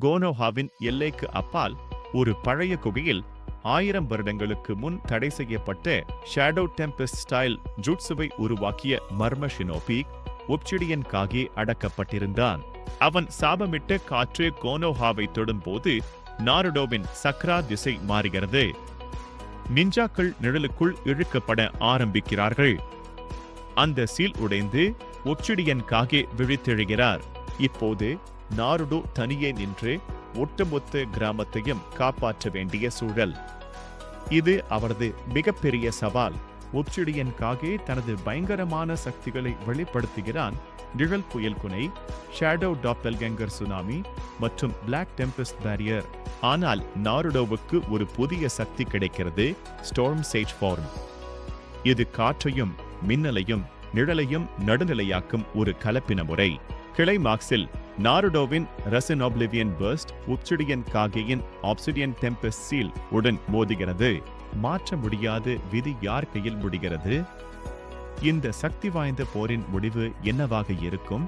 கோனோஹாவின் எல்லைக்கு அப்பால் ஒரு பழைய குகையில் ஆயிரம் வருடங்களுக்கு முன் தடை செய்யப்பட்ட ஷேடோ டெம்பஸ்ட் ஸ்டைல் ஜூட்ஸுவை உருவாக்கிய மர்ம ஷினோபி ஒப்சிடியன் காகே அடக்கப்பட்டிருந்தான். அவன் சாபமிட்ட காற்று கோனோஹாவை தொடும்போது நாருடோவின் சக்ரா திசை மாறுகிறது. நிஞ்சாக்கள் நிழலுக்குள் இழுக்கப்பட ஆரம்பிக்கிறார்கள். அந்த சீல் உடைந்து ஒப்சிடியன் காகே விழித்தெழுகிறார். இப்போது நாருடு தனியே நின்று ஒட்டுமொத்த கிராமத்தையும் காப்பாற்ற வேண்டிய சூழல். இது அவரது மிகப்பெரிய சவால். ஒப்சிடியன் காகே தனது பயங்கரமான சக்திகளை வெளிப்படுத்துகிறான் நிழல் புயல் குனை ஷேடோ டாப்பல்கெங்கர் சுனாமி மற்றும் பிளாக் டெம்பஸ்ட் பேரியர் ஆனால் நாருடோவுக்கு ஒரு புதிய சக்தி கிடைக்கிறது ஸ்டோர்ம் சேஜ் ஃபார்ம் இது காற்றையும் மின்னலையும் நிழலையும் நடுநிலையாக்கும் ஒரு கலப்பின முறை. கிளை மார்க்ஸில் நாருடோவின் ரசன் ஆப்லிவியன் பர்ஸ்ட் உப்சிடியன் காகேயின் ஆப்சிடியன் டெம்பஸ் சீல் உடன் மோதுகிறது. மாற்ற முடியாத விதி யார் கையில் முடிகிறது? இந்த சக்தி வாய்ந்த போரின் முடிவு என்னவாக இருக்கும்?